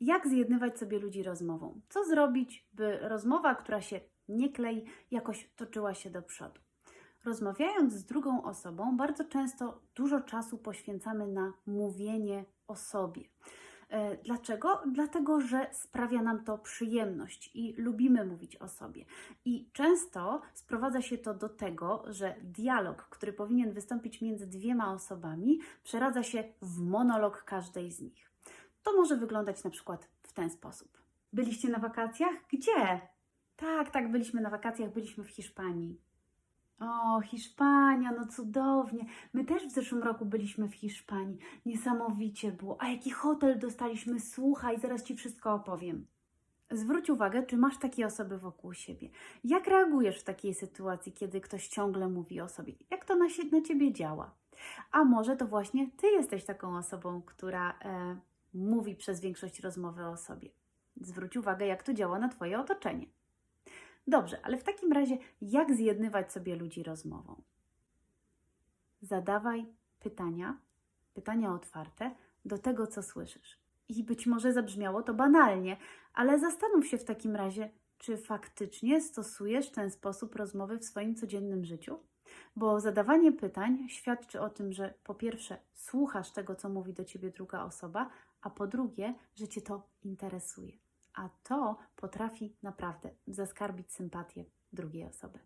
Jak zjednywać sobie ludzi rozmową? Co zrobić, by rozmowa, która się nie klei, jakoś toczyła się do przodu? Rozmawiając z drugą osobą, bardzo często dużo czasu poświęcamy na mówienie o sobie. E, Dlaczego? Dlatego, że sprawia nam to przyjemność i lubimy mówić o sobie. I często sprowadza się to do tego, że dialog, który powinien wystąpić między dwiema osobami, przeradza się w monolog każdej z nich. To może wyglądać na przykład w ten sposób. Byliście na wakacjach? Gdzie? Tak, tak, byliśmy na wakacjach, byliśmy w Hiszpanii. O, Hiszpania, no cudownie. My też w zeszłym roku byliśmy w Hiszpanii. Niesamowicie było. A jaki hotel dostaliśmy? Słuchaj, zaraz ci wszystko opowiem. Zwróć uwagę, czy masz takie osoby wokół siebie. Jak reagujesz w takiej sytuacji, kiedy ktoś ciągle mówi o sobie? Jak to na, na ciebie działa? A może to właśnie ty jesteś taką osobą, która e, mówi przez większość rozmowy o sobie. Zwróć uwagę, jak to działa na Twoje otoczenie. Dobrze, ale w takim razie, jak zjednywać sobie ludzi rozmową? Zadawaj pytania, pytania otwarte do tego, co słyszysz. I być może zabrzmiało to banalnie, ale zastanów się w takim razie, czy faktycznie stosujesz ten sposób rozmowy w swoim codziennym życiu? Bo zadawanie pytań świadczy o tym, że po pierwsze słuchasz tego, co mówi do ciebie druga osoba, a po drugie, że cię to interesuje. A to potrafi naprawdę zaskarbić sympatię drugiej osoby.